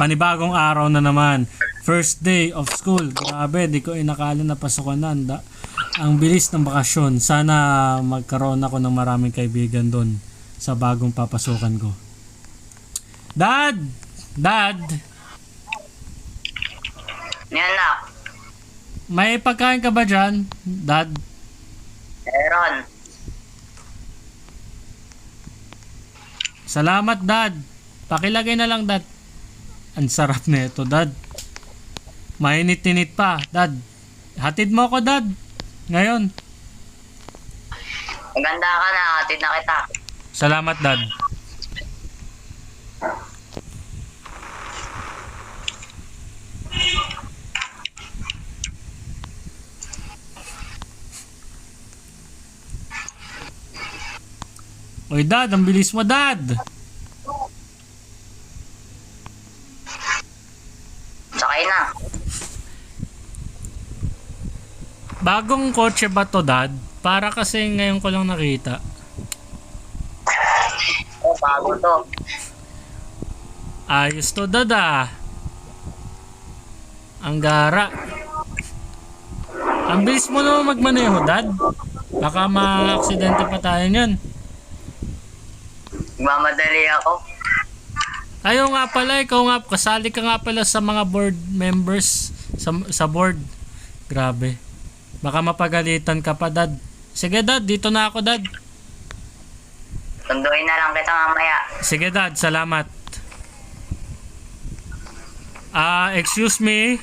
Panibagong araw na naman. First day of school. Grabe, di ko inakala na pasukan na. Ang da- Ang bilis ng bakasyon. Sana magkaroon ako ng maraming kaibigan doon sa bagong papasukan ko. Dad! Dad! Yan na. May pagkain ka ba dyan? Dad? Meron. Salamat, Dad. Pakilagay na lang, Dad. Ang sarap na ito, Dad. Mainit-init pa, Dad. Hatid mo ako, Dad. Ngayon. Maganda ka na. Hatid na kita. Salamat, Dad. Oy, Dad, ang bilis mo, Dad. Sakay na. Bagong kotse ba to, Dad? Para kasi ngayon ko lang nakita. Oh, bago to. Ayos to, Dad, ah. Ang gara. Ang bilis mo naman magmaneho, Dad. Baka ma-aksidente pa tayo niyan. Mamadali ako. Ayaw nga pala, ikaw nga, kasali ka nga pala sa mga board members sa, sa board. Grabe. Baka mapagalitan ka pa, Dad. Sige, Dad, dito na ako, Dad. Sunduin na lang kita mamaya. Sige, Dad, salamat. Ah, excuse me.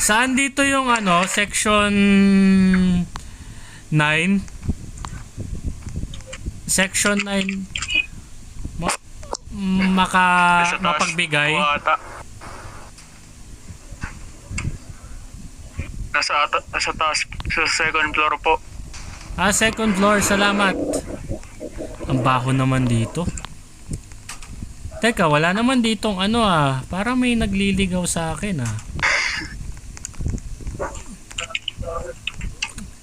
Saan dito yung ano, section 9? Section 9 ma- maka Nasa taas mapagbigay. ata. Nasa, ata, nasa taas, sa second floor po. Ah, second floor, salamat. Ang baho naman dito. Teka, wala naman ditong ano ah. Para may nagliligaw sa akin ah.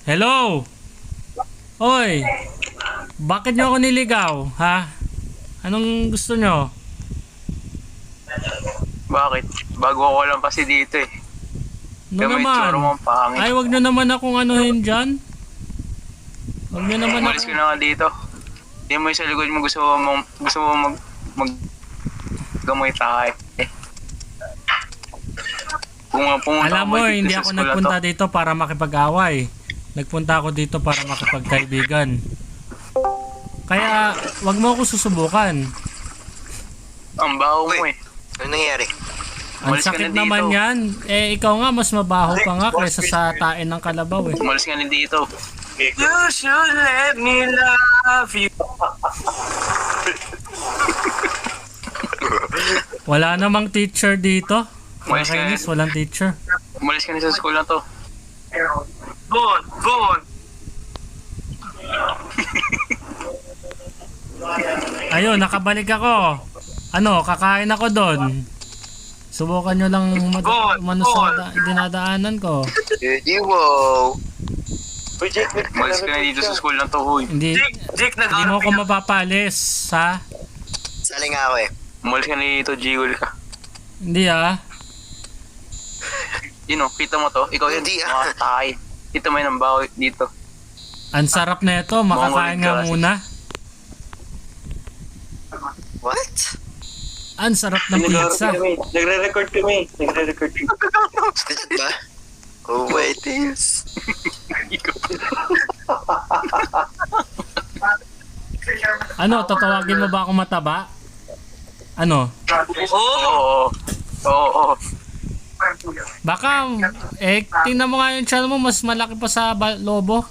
Hello? Oy! Bakit nyo ako niligaw? Ha? Anong gusto nyo? Bakit? Bago ako lang kasi dito eh. Ano Kaya may naman? tsura mong pangit. Ay, wag nyo naman akong anuhin dyan. Wag nyo naman Umalis ako... ka na nga dito. Hindi mo yung sa likod mo gusto mo, gusto mo mag, mag gamoy tayo. Eh. Kung pumunta Alam mo, dito hindi ako na nagpunta to? dito para makipag-away. Nagpunta ako dito para makipagkaibigan. Kaya, wag mo ako susubukan. Ang baho mo eh. Ano nangyayari? Ang Umalis sakit na dito. naman yan. Eh, ikaw nga, mas mabaho pa nga kaysa sa tain ng kalabaw eh. Umalis ka na dito. You should let me love you. Wala namang teacher dito. Umalis ka na. Nakakainis, walang teacher. Umalis ka na sa school na to. Bon, bon. Ayun, nakabalik ako. Ano, kakain ako doon. Subukan nyo lang Bon, umano sa da- dinadaanan ko. Eddie, wow. Umalis ka na dito sa school na to, huy. Hindi, Jake, Jake, nag hindi mo ako mapapalis, ha? Sali nga ako eh. Umalis ka na dito, Jiggle ka. Hindi ah. Yun o, kita mo to? Ikaw yun, Hindi, ah. mga tayo. Kita mo yun ang baho dito. Ang sarap na ito, makakain nga kasi. muna. What? Ang sarap ng pizza. Nagre-record kami. Nagre-record kami. Stilad ba? Oh my days. Ano, tatawagin mo ba ako mataba? Ano? Oh! Oo. Oo. Oo. Baka, eh, tingnan mo nga yung channel mo, mas malaki pa sa ba- lobo.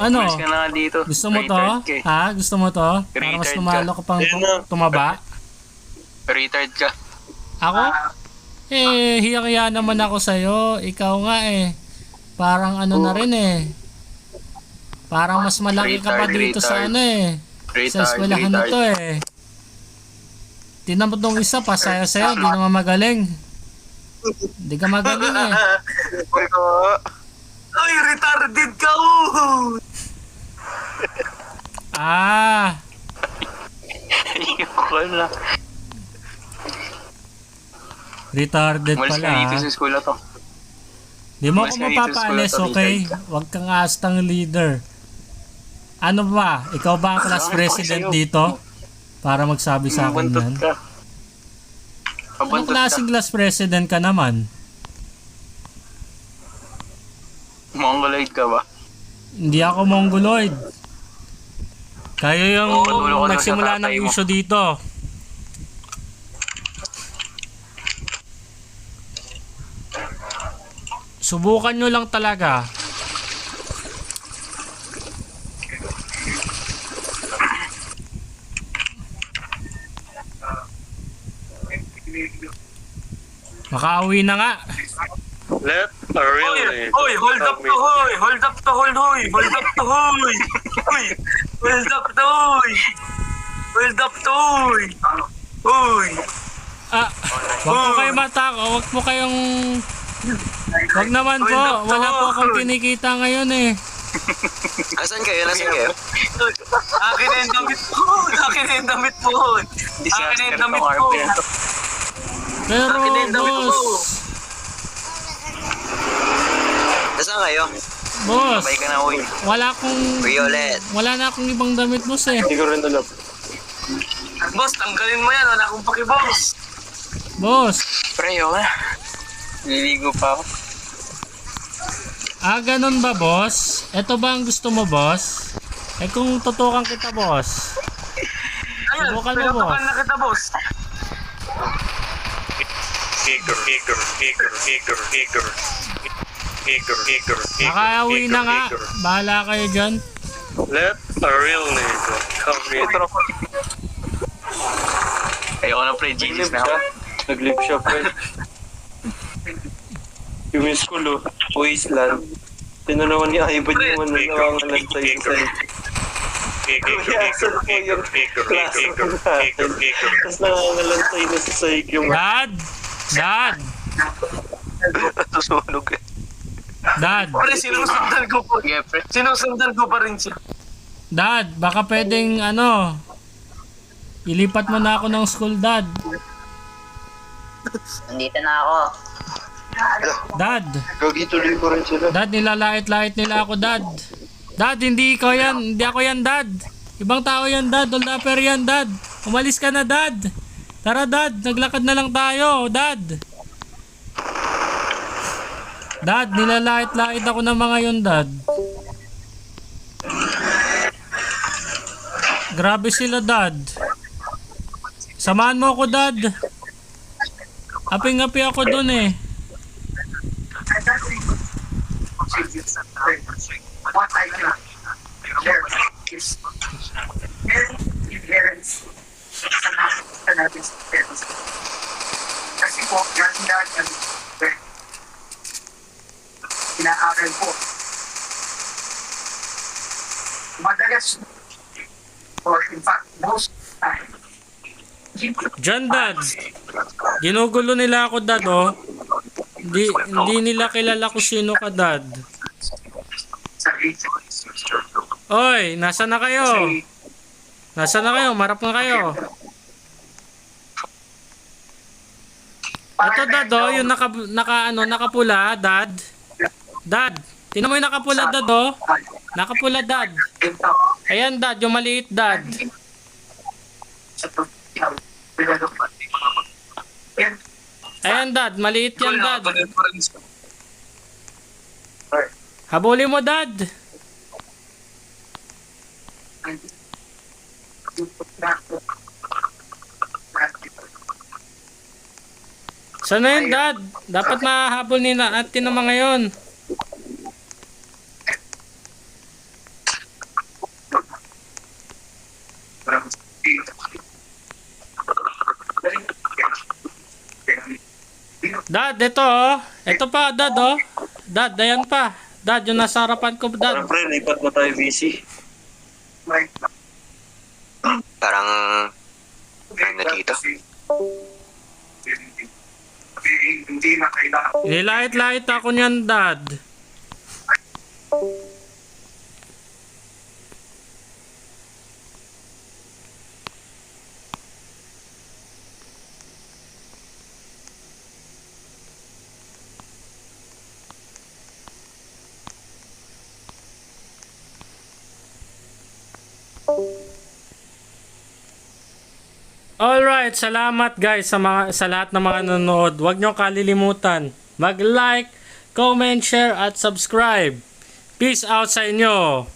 Ano? Umalis ka na nga dito. Gusto mo to? Retard ka eh. Ha? Gusto mo to? Para mas Retard tumalo ka pang tum- tumaba? Retard ka. Ako? Eh, hiya naman ako sa'yo. Ikaw nga eh. Parang ano na rin eh. Parang mas malaki ka pa Retard, dito sa retard. ano eh. Sa Retard, eskwelahan na retard. to eh. Tinan mo tong isa, pasaya sa'yo, di naman magaling. Di ka magaling eh. Ay, retarded ka! oh! Ah, Ayoko na. retarded Umalis pala. ka dito ah. sa school na to. Di mo ako mapapaalis, okay? Huwag kang astang leader. Ano ba? Ikaw ba ang class Bakit president dito? Para magsabi sa akin yan. Anong klaseng class president ka naman? Mongoloid ka ba? Hindi ako mongoloid. Kayo yung na nagsimula ng issue dito. Subukan nyo lang talaga. Makauwi na nga. Let a real Hoy, hold up to hoy! Hold up to hold hoy! Hold up to hoy! Hoy! Hold up to! Hold up to hoy! Hoy! Ah, wag po kayo matako. Wag po kayong... Wag naman po. Wala po akong kinikita ngayon eh. Asan kayo? Nasaan kayo? Akin na yung damit po! Akin na yung damit po! Akin na yung damit po! Pero boss, Nasaan kayo? Boss, Sabay ka na, uy. wala akong... Violet. Wala na akong ibang damit boss eh. Hindi ko rin alam. Boss, tanggalin mo yan. Wala akong pakiboss. Boss, Pre, ayoko na. Liligo pa ako. ah ganun ba boss? Ito ba ang gusto mo boss? Eh kung tutukan kita boss. Ayun, Subukan mo, pinutukan boss. na kita, boss. Eager, eager, eager, eager, eager. Nakauwi na nga. Bahala kayo dyan. Let a real nigga come in. Ayoko na, pre. Jesus na ako. Nag-live siya, pre. Yung miss ko, lo. Wasteland. Tinanawan ni Ivan yung ano Eager, nangangalantay eager, sa Eager, Kuya, saan eager, po yung klase natin? Tapos nangangalantay na sa sahig yung Dad! Dad! Susunog eh. Dad! Pre, sinusundan ko po. Pre. Sinusundan ko pa rin siya. Dad, baka pwedeng ano, ilipat mo na ako ng school, Dad. Nandito na ako. Dad, Gagi, tuloy ko rin sila. Dad, nilalait-lait nila ako, Dad. Dad, hindi ikaw yan. Hindi ako yan, Dad. Ibang tao yan, Dad. Oldapper yan, Dad. Umalis ka na, Dad. Tara, Dad. Naglakad na lang tayo, Dad. Dad, nilalait-lait ako ng mga yun, Dad. Grabe sila, Dad. Samahan mo ako, Dad. Aping-api ako dun eh. what I can share is meron difference sa nakita natin sa parents. Kasi po, ganda yan, inaaral po. Madalas, or in fact, most time, Diyan, Dad. Ginugulo nila ako, Dad, oh. Hindi, hindi nila kilala ko sino ka, Dad. Oy, nasa na kayo? Nasa na kayo? Marap na kayo. Ito, Dad, oh. Yung naka, naka, ano, nakapula, Dad. Dad. Tingnan mo yung nakapula, Dad, oh. Nakapula, Dad. Ayan, Dad. Yung maliit, Dad. Ayan, Dad. Maliit yan, Dad. Habulin mo, Dad. Sana yun, Dad? Dapat mahabol nila natin ng mga yon. Dad, ito oh. Ito pa, Dad oh. Dad, ayan pa. Dad, yung nasa harapan ko, Dad. Parang pre, lipat na tayo busy. Parang ano dito? Hindi na kailangan. Nilait-lait ako niyan, Dad. Alright, salamat guys sa mga sa lahat ng mga nanonood. Huwag niyo kalilimutan mag-like, comment, share at subscribe. Peace out sa inyo.